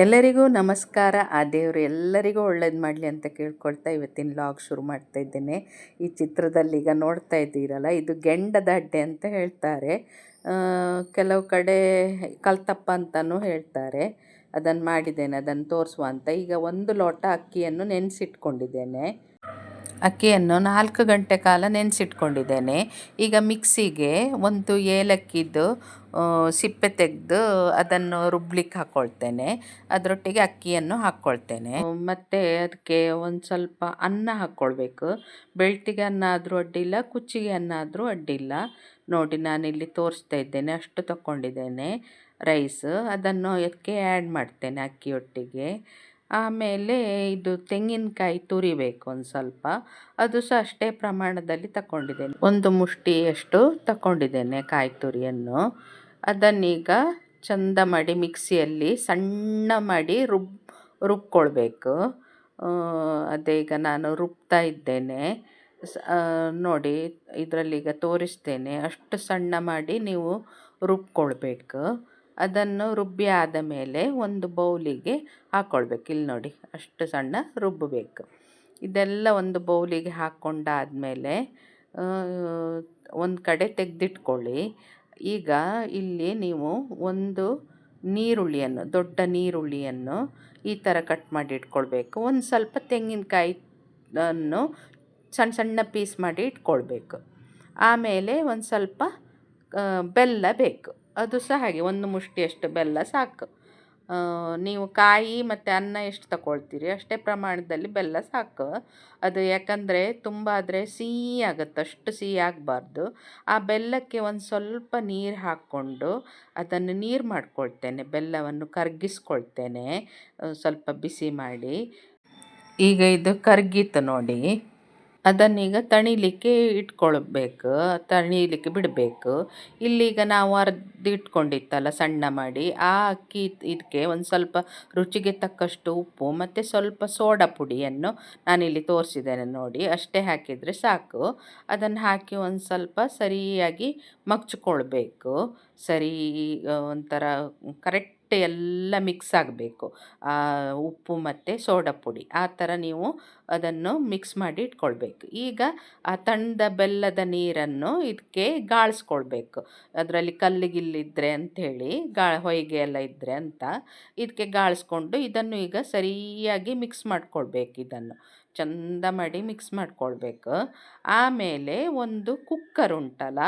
ಎಲ್ಲರಿಗೂ ನಮಸ್ಕಾರ. ಆ ದೇವರು ಎಲ್ಲರಿಗೂ ಒಳ್ಳೇದು ಮಾಡಲಿ ಅಂತ ಕೇಳ್ಕೊಳ್ತಾ ಇವತ್ತಿನ ಲಾಗ್ ಶುರು ಮಾಡ್ತಾ ಇದ್ದೇನೆ. ಈ ಚಿತ್ರದಲ್ಲಿ ಈಗ ನೋಡ್ತಾ ಇದ್ದೀರಲ್ಲ, ಇದು ಗೆಂಡದ ಅಡ್ಡೆ ಅಂತ ಹೇಳ್ತಾರೆ. ಕೆಲವು ಕಡೆ ಕಲ್ತಪ್ಪ ಅಂತಲೂ ಹೇಳ್ತಾರೆ. ಅದನ್ನು ಮಾಡಿದ್ದೇನೆ ಅದನ್ನು ತೋರಿಸುವ ಅಂತ. ಈಗ ಒಂದು ಲೋಟ ಅಕ್ಕಿಯನ್ನು ನೆನೆಸಿಟ್ಕೊಂಡಿದ್ದೇನೆ. ಅಕ್ಕಿಯನ್ನು ನಾಲ್ಕು ಗಂಟೆ ಕಾಲ ನೆನೆಸಿಟ್ಕೊಂಡಿದ್ದೇನೆ. ಈಗ ಮಿಕ್ಸಿಗೆ ಒಂದು ಏಲಕ್ಕಿದು ಸಿಪ್ಪೆ ತೆಗೆದು ಅದನ್ನು ರುಬ್ಲಿಕ್ಕೆ ಹಾಕ್ಕೊಳ್ತೇನೆ ಅದರೊಟ್ಟಿಗೆ ಅಕ್ಕಿಯನ್ನು ಹಾಕ್ಕೊಳ್ತೇನೆ ಮತ್ತು ಅದಕ್ಕೆ ಒಂದು ಸ್ವಲ್ಪ ಅನ್ನ ಹಾಕ್ಕೊಳ್ಬೇಕು ಬೆಳ್ತಿಗೆ ಅನ್ನ ಆದರೂ ಅಡ್ಡಿಲ್ಲ, ಕುಚ್ಚಿಗೆ ಅನ್ನ ಆದರೂ ಅಡ್ಡಿಲ್ಲ. ನೋಡಿ, ನಾನಿಲ್ಲಿ ತೋರಿಸ್ತಾ ಇದ್ದೇನೆ, ಅಷ್ಟು ತಗೊಂಡಿದ್ದೇನೆ ರೈಸ್, ಅದನ್ನು ಅದಕ್ಕೆ ಆ್ಯಡ್ ಮಾಡ್ತೇನೆ ಅಕ್ಕಿಯೊಟ್ಟಿಗೆ. ಆಮೇಲೆ ಇದು ತೆಂಗಿನಕಾಯಿ ತುರಿಬೇಕು ಒಂದು ಸ್ವಲ್ಪ. ಅದು ಸಹ ಅಷ್ಟೇ ಪ್ರಮಾಣದಲ್ಲಿ ತಗೊಂಡಿದ್ದೇನೆ ಒಂದು ಮುಷ್ಟಿಯಷ್ಟು ತಗೊಂಡಿದ್ದೇನೆ ಕಾಯಿ ತುರಿಯನ್ನು. ಅದನ್ನೀಗ ಚಂದ ಮಾಡಿ ಮಿಕ್ಸಿಯಲ್ಲಿ ಸಣ್ಣ ಮಾಡಿ ರುಬ್, ರುಬ್ಕೊಳ್ಬೇಕು. ಅದೇ ಈಗ ನಾನು ರುಬ್ತಾ ಇದ್ದೇನೆ. ನೋಡಿ ಇದರಲ್ಲಿ ಈಗ ತೋರಿಸ್ತೇನೆ. ಅಷ್ಟು ಸಣ್ಣ ಮಾಡಿ ನೀವು ರುಬ್ಕೊಳ್ಬೇಕು. ಅದನ್ನು ರುಬ್ಬಿ ಆದ ಮೇಲೆ ಒಂದು ಬೌಲಿಗೆ ಹಾಕ್ಕೊಳ್ಬೇಕು ಇಲ್ಲಿ ನೋಡಿ, ಅಷ್ಟು ಸಣ್ಣ ರುಬ್ಬಬೇಕು. ಇದೆಲ್ಲ ಒಂದು ಬೌಲಿಗೆ ಹಾಕ್ಕೊಂಡಾದಮೇಲೆ ಒಂದು ಕಡೆ ತೆಗೆದಿಟ್ಕೊಳ್ಳಿ. ಈಗ ಇಲ್ಲಿ ನೀವು ಒಂದು ನೀರುಳ್ಳಿಯನ್ನು, ದೊಡ್ಡ ನೀರುಳ್ಳಿಯನ್ನು ಈ ಥರ ಕಟ್ ಮಾಡಿ ಇಟ್ಕೊಳ್ಬೇಕು. ಒಂದು ಸ್ವಲ್ಪ ತೆಂಗಿನಕಾಯಿ ಅನ್ನು ಸಣ್ಣ ಸಣ್ಣ ಪೀಸ್ ಮಾಡಿ ಇಟ್ಕೊಳ್ಬೇಕು. ಆಮೇಲೆ ಒಂದು ಸ್ವಲ್ಪ ಬೆಲ್ಲ ಬೇಕು. ಅದು ಸಹ ಹಾಗೆ, ಒಂದು ಮುಷ್ಟಿಯಷ್ಟು ಬೆಲ್ಲ ಸಾಕು. ನೀವು ಕಾಯಿ ಮತ್ತು ಅನ್ನ ಎಷ್ಟು ತಗೊಳ್ತೀರಿ ಅಷ್ಟೇ ಪ್ರಮಾಣದಲ್ಲಿ ಬೆಲ್ಲ ಸಾಕು. ಅದು ಯಾಕಂದರೆ ತುಂಬ ಆದರೆ ಸಿಹಿ ಆಗುತ್ತೆ, ಅಷ್ಟು ಸಿಹಿ ಆಗಬಾರ್ದು. ಆ ಬೆಲ್ಲಕ್ಕೆ ಒಂದು ಸ್ವಲ್ಪ ನೀರು ಹಾಕ್ಕೊಂಡು ಅದನ್ನು ನೀರು ಮಾಡ್ಕೊಳ್ತೇನೆ, ಬೆಲ್ಲವನ್ನು ಕರಗಿಸ್ಕೊಳ್ತೇನೆ. ಸ್ವಲ್ಪ ಬಿಸಿ ಮಾಡಿ. ಈಗ ಇದು ಕರಗಿತು ನೋಡಿ. ಅದನ್ನೀಗ ತಣಿಲಿಕ್ಕೆ ಇಟ್ಕೊಳ್ಬೇಕು, ತಣಿಲಿಕ್ಕೆ ಬಿಡಬೇಕು. ಇಲ್ಲೀಗ ನಾವು ಅರ್ದು ಇಟ್ಕೊಂಡಿತ್ತಲ್ಲ ಸಣ್ಣ ಮಾಡಿ, ಆ ಅಕ್ಕಿ ಇದಕ್ಕೆ ಒಂದು ಸ್ವಲ್ಪ ರುಚಿಗೆ ತಕ್ಕಷ್ಟು ಉಪ್ಪು ಮತ್ತು ಸ್ವಲ್ಪ ಸೋಡಾ ಪುಡಿಯನ್ನು ನಾನಿಲ್ಲಿ ತೋರಿಸಿದ್ದೇನೆ ನೋಡಿ, ಅಷ್ಟೇ ಹಾಕಿದರೆ ಸಾಕು. ಅದನ್ನು ಹಾಕಿ ಒಂದು ಸ್ವಲ್ಪ ಸರಿಯಾಗಿ ಮಗ್ಚಿಕೊಳ್ಬೇಕು. ಸರಿ ಒಂಥರ ಕರೆಕ್ಟ್ ಎಲ್ಲ ಮಿಕ್ಸ್ ಆಗಬೇಕು. ಉಪ್ಪು ಮತ್ತು ಸೋಡಾ ಪುಡಿ. ಆ ಥರ ನೀವು ಅದನ್ನು ಮಿಕ್ಸ್ ಮಾಡಿ ಇಟ್ಕೊಳ್ಬೇಕು. ಈಗ ಆ ತಣ್ಣದ ಬೆಲ್ಲದ ನೀರನ್ನು ಇದಕ್ಕೆ ಗಾಳಿಸ್ಕೊಳ್ಬೇಕು. ಅದರಲ್ಲಿ ಕಲ್ಲಿಗಿಲ್ಲಿದ್ರೆ ಅಂಥೇಳಿ ಗಾ, ಹೊಯ್ಗೆ ಎಲ್ಲ ಇದ್ದರೆ ಅಂತ ಇದಕ್ಕೆ ಗಾಳಿಸ್ಕೊಂಡು ಇದನ್ನು ಈಗ ಸರಿಯಾಗಿ ಮಿಕ್ಸ್ ಮಾಡ್ಕೊಳ್ಬೇಕು ಇದನ್ನು. ಚಂದ ಮಾಡಿ ಮಿಕ್ಸ್ ಮಾಡ್ಕೊಳ್ಬೇಕು. ಆಮೇಲೆ ಒಂದು ಕುಕ್ಕರ್ ಉಂಟಲ್ಲ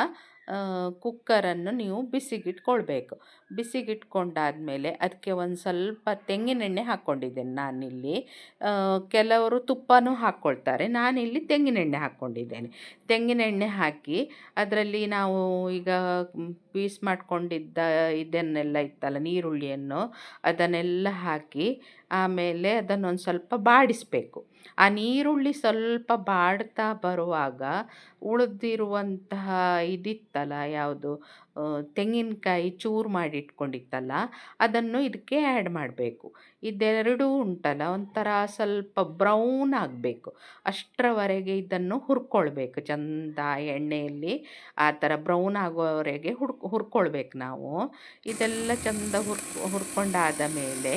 ಕುಕ್ಕರನ್ನು ನೀವು ಬಿಸಿಗಿಟ್ಕೊಳ್ಬೇಕು. ಬಿಸಿಗಿಟ್ಕೊಂಡಾದ್ಮೇಲೆ ಅದಕ್ಕೆ ಒಂದು ಸ್ವಲ್ಪ ತೆಂಗಿನೆಣ್ಣೆ ಹಾಕ್ಕೊಂಡಿದ್ದೇನೆ ನಾನಿಲ್ಲಿ. ಕೆಲವರು ತುಪ್ಪನೂ ಹಾಕ್ಕೊಳ್ತಾರೆ. ನಾನಿಲ್ಲಿ ತೆಂಗಿನೆಣ್ಣೆ ಹಾಕ್ಕೊಂಡಿದ್ದೇನೆ. ತೆಂಗಿನೆಣ್ಣೆ ಹಾಕಿ ಅದರಲ್ಲಿ ನಾವು ಈಗ ಪೀಸ್ ಮಾಡ್ಕೊಂಡಿದ್ದ ಇದನ್ನೆಲ್ಲ ಇತ್ತಲ್ಲ, ನೀರುಳ್ಳಿಯನ್ನು ಅದನ್ನೆಲ್ಲ ಹಾಕಿ ಆಮೇಲೆ ಅದನ್ನೊಂದು ಸ್ವಲ್ಪ ಬಾಡಿಸಬೇಕು. ಆ ನೀರುಳ್ಳಿ ಸ್ವಲ್ಪ ಬಾಡ್ತಾ ಬರುವಾಗ ಉಳಿದಿರುವಂತಹ ಇದಿತ್ತಲ್ಲ, ಯಾವುದು ತೆಂಗಿನಕಾಯಿ ಚೂರು ಮಾಡಿ ಇಟ್ಕೊಂಡಿತ್ತಲ್ಲ ಅದನ್ನು ಇದಕ್ಕೆ ಆ್ಯಡ್ ಮಾಡಬೇಕು. ಇದೆರಡೂ ಉಂಟಲ್ಲ, ಒಂಥರ ಸ್ವಲ್ಪ ಬ್ರೌನ್ ಆಗಬೇಕು. ಅಷ್ಟರವರೆಗೆ ಇದನ್ನು ಹುರ್ಕೊಳ್ಬೇಕು, ಚಂದ ಎಣ್ಣೆಯಲ್ಲಿ ಆ ಥರ ಬ್ರೌನ್ ಆಗೋವರೆಗೆ ಹುರ್ಕ್, ಹುರ್ಕೊಳ್ಬೇಕು ನಾವು. ಇದೆಲ್ಲ ಚಂದ ಹುರ್ ಹುರ್ಕೊಂಡಾದ ಮೇಲೆ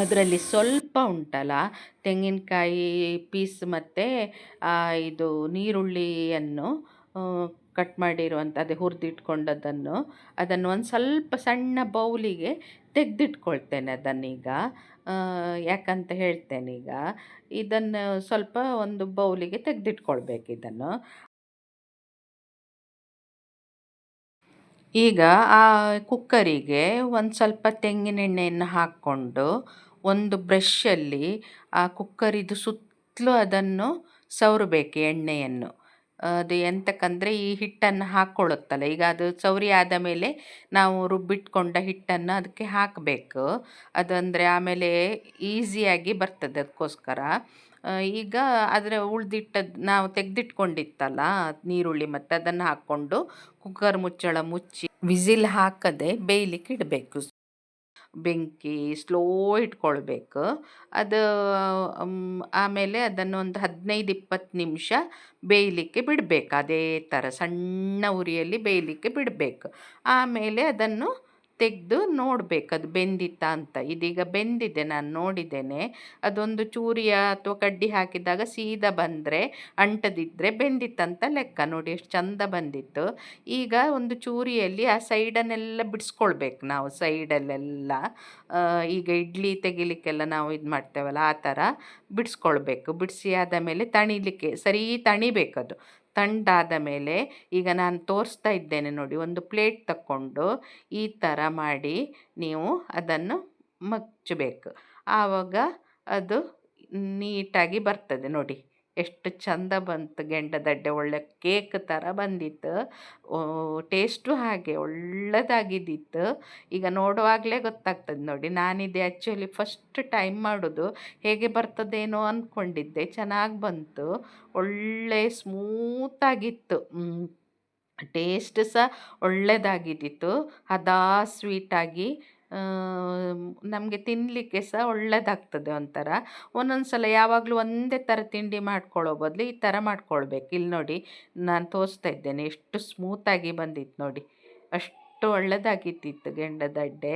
ಅದರಲ್ಲಿ ಸ್ವಲ್ಪ ಉಂಟಲ್ಲ, ತೆಂಗಿನಕಾಯಿ ಪೀಸ್ ಮತ್ತು ಇದು ನೀರುಳ್ಳಿಯನ್ನು ಕಟ್ ಮಾಡಿರುವಂಥ ಅದೇ ಹುರಿದಿಟ್ಕೊಂಡದ್ದನ್ನು, ಅದನ್ನು ಒಂದು ಸ್ವಲ್ಪ ಸಣ್ಣ ಬೌಲಿಗೆ ತೆಗೆದಿಟ್ಕೊಳ್ತೇನೆ ಅದನ್ನೀಗ. ಯಾಕಂತ ಹೇಳ್ತೇನೆ ಈಗ, ಇದನ್ನು ಸ್ವಲ್ಪ ಒಂದು ಬೌಲಿಗೆ ತೆಗೆದಿಟ್ಕೊಳ್ಬೇಕು ಇದನ್ನು. ಈಗ ಆ, ಕುಕ್ಕರಿಗೆ ಒಂದು ಸ್ವಲ್ಪ ತೆಂಗಿನೆಣ್ಣೆಯನ್ನು ಹಾಕ್ಕೊಂಡು ಒಂದು ಬ್ರಷಲ್ಲಿ ಆ ಕುಕ್ಕರಿದು ಸುತ್ತಲೂ ಅದನ್ನು ಸವರಬೇಕು ಎಣ್ಣೆಯನ್ನು. ಅದು ಎಂತಕ್ಕಂದರೆ ಈ ಹಿಟ್ಟನ್ನು ಹಾಕ್ಕೊಳ್ಳುತ್ತಲ್ಲ. ಈಗ ಅದು ಸವರಿ ಆದ ಮೇಲೆ ನಾವು ರುಬ್ಬಿಟ್ಕೊಂಡ ಹಿಟ್ಟನ್ನು ಅದಕ್ಕೆ ಹಾಕಬೇಕು. ಅದಂದರೆ ಆಮೇಲೆ ಈಸಿಯಾಗಿ ಬರ್ತದೆ ಅದಕ್ಕೋಸ್ಕರ. ಈಗ ಅದರ ಉಳ್ದಿಟ್ಟದ್ದು ನಾವು ತೆಗೆದಿಟ್ಕೊಂಡಿತ್ತಲ್ಲ ನೀರುಳ್ಳಿ ಮತ್ತು ಅದನ್ನು ಹಾಕ್ಕೊಂಡು ಕುಕ್ಕರ್ ಮುಚ್ಚಳ ಮುಚ್ಚಿ ವಿಸಿಲ್ ಹಾಕದೆ ಬೇಯಲಿಕ್ಕೆ ಇಡಬೇಕು. ಬೆಂಕಿ ಸ್ಲೋ ಇಟ್ಕೊಳ್ಬೇಕು. ಅದು ಆಮೇಲೆ ಅದನ್ನು ಒಂದು ಹದಿನೈದು ಇಪ್ಪತ್ತು ನಿಮಿಷ ಬೇಯಲಿಕ್ಕೆ ಬಿಡಬೇಕು. ಅದೇ ಥರ ಸಣ್ಣ ಉರಿಯಲ್ಲಿ ಬೇಯಲಿಕ್ಕೆ ಬಿಡಬೇಕು. ಆಮೇಲೆ ಅದನ್ನು ತೆಗೆದು ನೋಡಬೇಕು, ಅದು ಬೆಂದಿತ್ತಾ ಅಂತ. ಇದೀಗ ಬೆಂದಿದೆ, ನಾನು ನೋಡಿದ್ದೇನೆ. ಅದೊಂದು ಚೂರಿಯ ಅಥವಾ ಕಡ್ಡಿ ಹಾಕಿದಾಗ ಸೀದಾ ಬಂದರೆ ಅಂಟದಿದ್ದರೆ ಬೆಂದಿತ್ತಂತ ಲೆಕ್ಕ. ನೋಡಿ, ಎಷ್ಟು ಚಂದ ಬಂದಿತ್ತು. ಈಗ ಒಂದು ಚೂರಿಯಲ್ಲಿ ಆ ಸೈಡನ್ನೆಲ್ಲ ಬಿಡಿಸ್ಕೊಳ್ಬೇಕು ನಾವು, ಸೈಡಲ್ಲೆಲ್ಲ. ಈಗ ಇಡ್ಲಿ ತೆಗಿಲಿಕ್ಕೆಲ್ಲ ನಾವು ಇದು ಮಾಡ್ತೇವಲ್ಲ, ಆ ಥರ ಬಿಡಿಸ್ಕೊಳ್ಬೇಕು. ಬಿಡಿಸಿ ಆದ ಮೇಲೆ ತಣಿಲಿಕ್ಕೆ, ಸರಿ ತಣಿಬೇಕದು. ತಂಡಾದ ಮೇಲೆ ಈಗ ನಾನು ತೋರಿಸ್ತಾ ಇದ್ದೇನೆ ನೋಡಿ, ಒಂದು ಪ್ಲೇಟ್ ತಕ್ಕೊಂಡು ಈ ಥರ ಮಾಡಿ ನೀವು ಅದನ್ನು ಮಚ್ಚಬೇಕು. ಆವಾಗ ಅದು ನೀಟಾಗಿ ಬರ್ತದೆ ನೋಡಿ. ಎಷ್ಟು ಚಂದ ಬಂತು ಗೆಂಡದಡ್ಡೆ ಒಳ್ಳೆ ಕೇಕ್ ಥರ ಬಂದಿತ್ತು. ಟೇಸ್ಟು ಹಾಗೆ ಒಳ್ಳೆದಾಗಿದ್ದಿತ್ತು. ಈಗ ನೋಡುವಾಗಲೇ ಗೊತ್ತಾಗ್ತದೆ ನೋಡಿ, ನಾನಿದೆ ಆ್ಯಕ್ಚುಲಿ ಫಸ್ಟ್ ಟೈಮ್ ಮಾಡೋದು. ಹೇಗೆ ಬರ್ತದೇನೋ ಅಂದ್ಕೊಂಡಿದ್ದೆ ಚೆನ್ನಾಗಿ ಬಂತು. ಒಳ್ಳೆ ಸ್ಮೂತಾಗಿತ್ತು. ಟೇಸ್ಟ್ ಸಹ ಒಳ್ಳೆಯದಾಗಿದ್ದಿತ್ತು ಹದಾ ಸ್ವೀಟಾಗಿ ನಮಗೆ ತಿನ್ನಲಿಕ್ಕೆ ಸಹ ಒಳ್ಳೆಯದಾಗ್ತದೆ ಒಂಥರ. ಒಂದೊಂದು ಸಲ ಯಾವಾಗಲೂ ಒಂದೇ ಥರ ತಿಂಡಿ ಮಾಡ್ಕೊಳ್ಳೋ ಬದಲು ಈ ಥರ ಮಾಡ್ಕೊಳ್ಬೇಕು. ಇಲ್ಲಿ ನೋಡಿ, ನಾನು ತೋರಿಸ್ತಾ ಇದ್ದೇನೆ, ಎಷ್ಟು ಸ್ಮೂತಾಗಿ ಬಂದಿತ್ತು ನೋಡಿ. ಅಷ್ಟು ಒಳ್ಳೆಯದಾಗಿತ್ತಿತ್ತು ಗೆಂಡದಡ್ಡೆ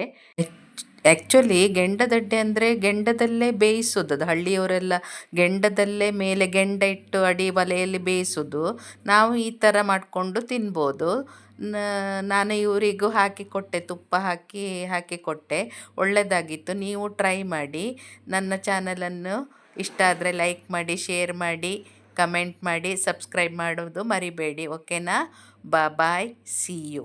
ಆ್ಯಕ್ಚುಲಿ ಗೆಂಡದಡ್ಡೆ ಅಂದರೆ ಗೆಂಡದಲ್ಲೇ ಬೇಯಿಸೋದು. ಅದು ಹಳ್ಳಿಯವರೆಲ್ಲ ಗೆಂಡದಲ್ಲೇ ಮೇಲೆ ಗೆಂಡ ಇಟ್ಟು ಅಡಿ ಒಲೆಯಲ್ಲಿ ಬೇಯಿಸೋದು. ನಾವು ಈ ಥರ ಮಾಡಿಕೊಂಡು ತಿನ್ಬೋದು. ನಾನು ಇವರಿಗೂ ಹಾಕಿ ಕೊಟ್ಟೆ, ತುಪ್ಪ ಹಾಕಿ ಹಾಕಿ ಕೊಟ್ಟೆ. ಒಳ್ಳೆಯದಾಗಿತ್ತು ನೀವು ಟ್ರೈ ಮಾಡಿ. ನನ್ನ ಚಾನಲನ್ನು ಇಷ್ಟ ಆದರೆ ಲೈಕ್ ಮಾಡಿ ಶೇರ್ ಮಾಡಿ ಕಮೆಂಟ್ ಮಾಡಿ ಸಬ್ಸ್ಕ್ರೈಬ್ ಮಾಡೋದು ಮರಿಬೇಡಿ. ಓಕೆನಾ ಬಾ ಬಾಯ್ ಸಿ ಯು